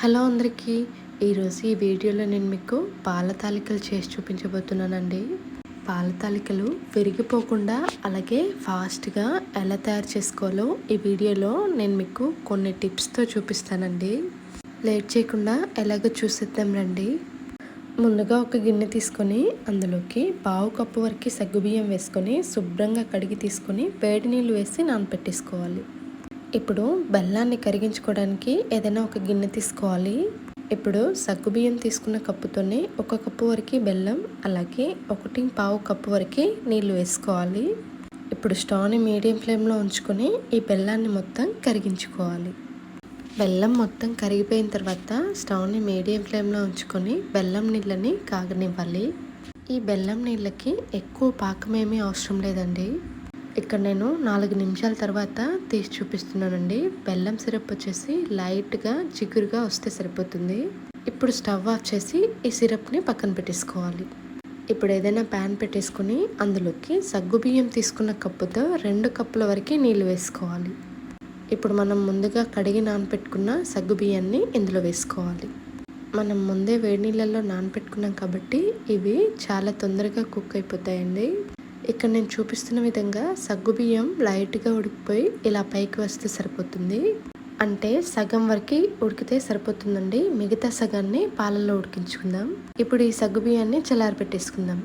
Hello అందరికీ. ఈరోజు ఈ వీడియోలో నేను మీకు పాల తాలికలు చేసి చూపించబోతున్నానండి. పాల తాలికలు విరిగిపోకుండా అలాగే ఫాస్ట్గా ఎలా తయారు చేసుకోవాలో ఈ వీడియోలో నేను మీకు కొన్ని టిప్స్తో చూపిస్తానండి. లేట్ చేయకుండా ఎలాగో చూసేద్దాం రండి. ముందుగా ఒక గిన్నె తీసుకొని అందులోకి పావు కప్పు వరకు సగ్గుబియ్యం వేసుకొని శుభ్రంగా కడిగి తీసుకొని వేడి నీళ్ళు వేసి నానపెట్టేసుకోవాలి. ఇప్పుడు బెల్లాన్ని కరిగించుకోవడానికి ఏదైనా ఒక గిన్నె తీసుకోవాలి. ఇప్పుడు సగ్గుబియ్యం తీసుకున్న కప్పుతోనే ఒక కప్పు వరకు బెల్లం అలాగే ఒకటి పావు కప్పు వరకు నీళ్ళు వేసుకోవాలి. ఇప్పుడు స్టవ్ని మీడియం ఫ్లేమ్లో ఉంచుకొని ఈ బెల్లాన్ని మొత్తం కరిగించుకోవాలి. బెల్లం మొత్తం కరిగిపోయిన తర్వాత స్టవ్ని మీడియం ఫ్లేమ్లో ఉంచుకొని బెల్లం నీళ్ళని కాగనివ్వాలి. ఈ బెల్లం నీళ్ళకి ఎక్కువ పాకమేమీ అవసరం లేదండి. ఇక్కడ నేను నాలుగు నిమిషాల తర్వాత తీసి చూపిస్తున్నానండి. బెల్లం సిరప్ వచ్చేసి లైట్గా చిగురుగా వస్తే సరిపోతుంది. ఇప్పుడు స్టవ్ ఆఫ్ చేసి ఈ సిరప్ని పక్కన పెట్టేసుకోవాలి. ఇప్పుడు ఏదైనా ప్యాన్ పెట్టేసుకుని అందులోకి సగ్గుబియ్యం తీసుకున్న కప్పుతో రెండు కప్పుల వరకు నీళ్ళు వేసుకోవాలి. ఇప్పుడు మనం ముందుగా కడిగి నానపెట్టుకున్న సగ్గుబియ్యాన్ని ఇందులో వేసుకోవాలి. మనం ముందే వేడి నీళ్ళల్లో నానపెట్టుకున్నాం కాబట్టి ఇవి చాలా తొందరగా కుక్ అయిపోతాయండి. ఇక్కడ నేను చూపిస్తున్న విధంగా సగ్గుబియ్యం లైట్గా ఉడికిపోయి ఇలా పైకి వస్తే సరిపోతుంది. అంటే సగం వరకు ఉడికితే సరిపోతుందండి. మిగతా సగాన్ని పాలల్లో ఉడికించుకుందాం. ఇప్పుడు ఈ సగ్గుబియ్యాన్ని చల్లారి పెట్టేసుకుందాం.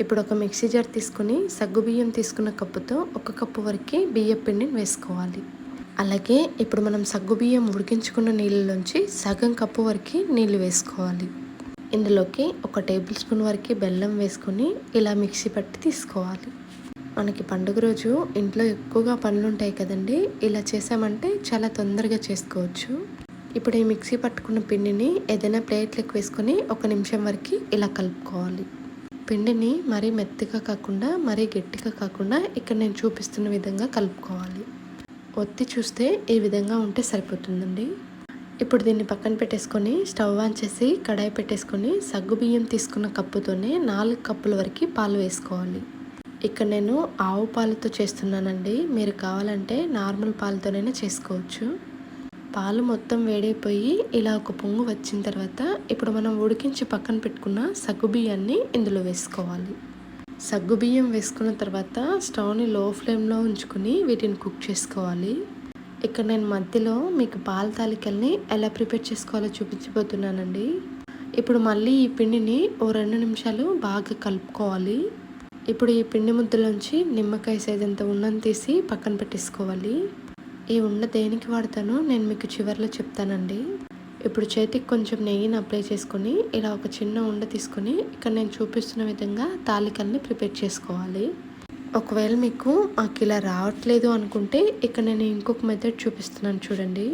ఇప్పుడు ఒక మిక్సీ జార్ తీసుకుని సగ్గుబియ్యం తీసుకున్న కప్పుతో ఒక కప్పు వరకు బియ్య పిండిని వేసుకోవాలి. అలాగే ఇప్పుడు మనం సగ్గుబియ్యం ఉడికించుకున్న నీళ్ళలోంచి సగం కప్పు వరకు నీళ్ళు వేసుకోవాలి. ఇందులోకి ఒక టేబుల్ స్పూన్ వరకు బెల్లం వేసుకొని ఇలా మిక్సీ పట్టి తీసుకోవాలి. మనకి పండుగ రోజు ఇంట్లో ఎక్కువగా పనులు ఉంటాయి కదండి ఇలా చేసామంటే చాలా తొందరగా చేసుకోవచ్చు. ఇప్పుడు ఈ మిక్సీ పట్టుకున్న పిండిని ఏదైనా ప్లేట్లకు వేసుకొని ఒక నిమిషం వరకు ఇలా కలుపుకోవాలి. పిండిని మరీ మెత్తగా కాకుండా మరీ గట్టిగా కాకుండా ఇక్కడ నేను చూపిస్తున్న విధంగా కలుపుకోవాలి. ఒత్తి చూస్తే ఈ విధంగా ఉంటే సరిపోతుందండి. ఇప్పుడు దీన్ని పక్కన పెట్టేసుకొని స్టవ్ ఆన్ చేసి కడాయి పెట్టేసుకొని సగ్గుబియ్యం తీసుకున్న కప్పుతోనే నాలుగు కప్పుల వరకు పాలు వేసుకోవాలి. ఇక్కడ నేను ఆవు పాలతో చేస్తున్నానండి. మీరు కావాలంటే నార్మల్ పాలతోనైనా చేసుకోవచ్చు. పాలు మొత్తం వేడైపోయి ఇలా ఒక పొంగు వచ్చిన తర్వాత ఇప్పుడు మనం ఉడికించి పక్కన పెట్టుకున్న సగ్గుబియ్యాన్ని ఇందులో వేసుకోవాలి. సగ్గుబియ్యం వేసుకున్న తర్వాత స్టవ్ని లో ఫ్లేమ్లో ఉంచుకుని వీటిని కుక్ చేసుకోవాలి. ఇక్కడ నేను మధ్యలో మీకు పాల తాలికల్ని ఎలా ప్రిపేర్ చేసుకోవాలో చూపించబోతున్నానండి. ఇప్పుడు మళ్ళీ ఈ పిండిని ఓ రెండు నిమిషాలు బాగా కలుపుకోవాలి. ఇప్పుడు ఈ పిండి ముద్దలోంచి నిమ్మకాయ సైజంత ఉన్నని తీసి పక్కన పెట్టేసుకోవాలి. ఈ ఉండ దేనికి వాడతానో నేను మీకు చివరిలో చెప్తానండి. ఇప్పుడు చేతికి కొంచెం నెయ్యిని అప్లై చేసుకొని ఇలా ఒక చిన్న ఉండ తీసుకొని ఇక్కడ నేను చూపిస్తున్న విధంగా తాలికల్ని ప్రిపేర్ చేసుకోవాలి. ఒకవేళ మీకు మాకు ఇలా రావట్లేదు అనుకుంటే ఇక్కడ నేను ఇంకొక మెథడ్ చూపిస్తున్నాను చూడండి.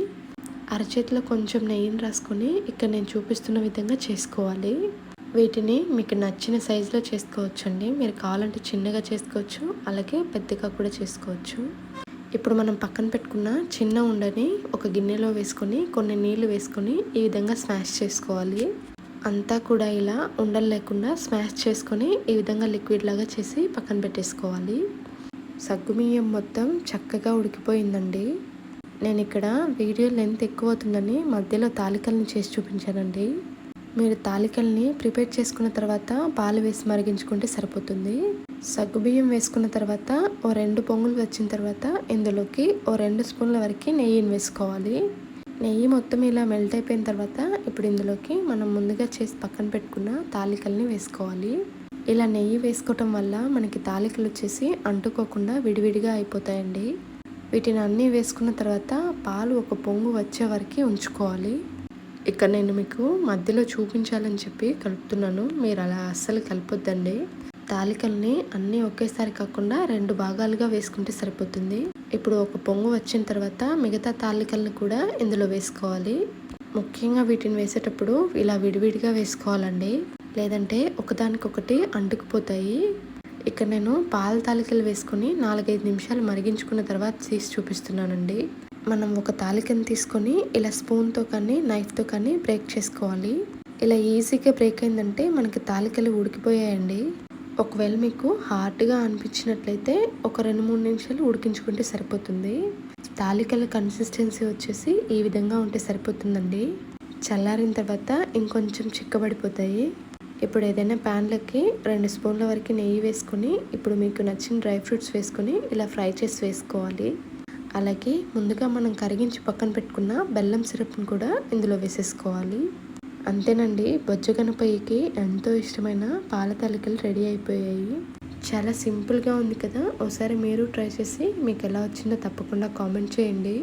అరచేతిలో కొంచెం నెయ్యిని రాసుకొని ఇక్కడ నేను చూపిస్తున్న విధంగా చేసుకోవాలి. వీటిని మీకు నచ్చిన సైజులో చేసుకోవచ్చండి. మీరు కావాలంటే చిన్నగా చేసుకోవచ్చు అలాగే పెద్దగా కూడా చేసుకోవచ్చు. ఇప్పుడు మనం పక్కన పెట్టుకున్న చిన్న ఉండని ఒక గిన్నెలో వేసుకొని కొన్ని నీళ్ళు వేసుకొని ఈ విధంగా స్మాష్ చేసుకోవాలి. అంతా కూడా ఇలా ఉండలు లేకుండా స్మాష్ చేసుకొని ఈ విధంగా లిక్విడ్ లాగా చేసి పక్కన పెట్టేసుకోవాలి. సగ్గుమియ్యం మొత్తం చక్కగా ఉడికిపోయిందండి. నేను ఇక్కడ వీడియో లెంత్ ఎక్కువ అవుతుందని మధ్యలో తాలికల్ని చేసి చూపించానండి. మీరు తాలికల్ని ప్రిపేర్ చేసుకున్న తర్వాత పాలు వేసి మరిగించుకుంటే సరిపోతుంది. సగ్గుబియ్యం వేసుకున్న తర్వాత ఓ రెండు పొంగులు వచ్చిన తర్వాత ఇందులోకి ఓ రెండు స్పూన్ల వరకు నెయ్యిని వేసుకోవాలి. నెయ్యి మొత్తం ఇలా మెల్ట్ అయిపోయిన తర్వాత ఇప్పుడు ఇందులోకి మనం ముందుగా చేసి పక్కన పెట్టుకున్న తాలికల్ని వేసుకోవాలి. ఇలా నెయ్యి వేసుకోవటం వల్ల మనకి తాలికలు వచ్చేసి అంటుకోకుండా విడివిడిగా అయిపోతాయండి. వీటిని అన్నీ వేసుకున్న తర్వాత పాలు ఒక పొంగు వచ్చే వరకు ఉంచుకోవాలి. ఇక్కడ నేను మీకు మధ్యలో చూపించాలని చెప్పి కలుపుతున్నాను. మీరు అలా అస్సలు కలపొద్దండి. తాలికల్ని అన్నీ ఒకేసారి కాకుండా రెండు భాగాలుగా వేసుకుంటే సరిపోతుంది. ఇప్పుడు ఒక పొంగు వచ్చిన తర్వాత మిగతా తాలికల్ని కూడా ఇందులో వేసుకోవాలి. ముఖ్యంగా వీటిని వేసేటప్పుడు ఇలా విడివిడిగా వేసుకోవాలండి. లేదంటే ఒకదానికొకటి అంటుకుపోతాయి. ఇక్కడ నేను పాల తాలికలు వేసుకొని నాలుగైదు నిమిషాలు మరిగించుకున్న తర్వాత తీసి చూపిస్తున్నానండి. మనం ఒక తాలికను తీసుకొని ఇలా స్పూన్తో కానీ నైఫ్తో కానీ బ్రేక్ చేసుకోవాలి. ఇలా ఈజీగా బ్రేక్ అయిందంటే మనకి తాలికలు ఉడికిపోయాయండి. ఒకవేళ మీకు హార్డ్గా అనిపించినట్లయితే ఒక రెండు మూడు నిమిషాలు ఉడికించుకుంటే సరిపోతుంది. తాలికల కన్సిస్టెన్సీ వచ్చేసి ఈ విధంగా ఉంటే సరిపోతుందండి. చల్లారిన తర్వాత ఇంకొంచెం చిక్కబడిపోతాయి. ఇప్పుడు ఏదైనా ప్యాన్లకి రెండు స్పూన్ల వరకు నెయ్యి వేసుకొని ఇప్పుడు మీకు నచ్చిన డ్రై ఫ్రూట్స్ వేసుకొని ఇలా ఫ్రై చేసి వేసుకోవాలి. అలాగే ముందుగా మనం కరిగించి పక్కన పెట్టుకున్న బెల్లం సిరప్ను కూడా ఇందులో వేసేసుకోవాలి. అంతేనండి. బొజ్జ గణపయ్యకి ఎంతో ఇష్టమైన పాల తలకలు రెడీ అయిపోయాయి. చాలా సింపుల్గా ఉంది కదా. ఒకసారి మీరు ట్రై చేసి మీకు ఎలా వచ్చిందో తప్పకుండా కామెంట్ చేయండి.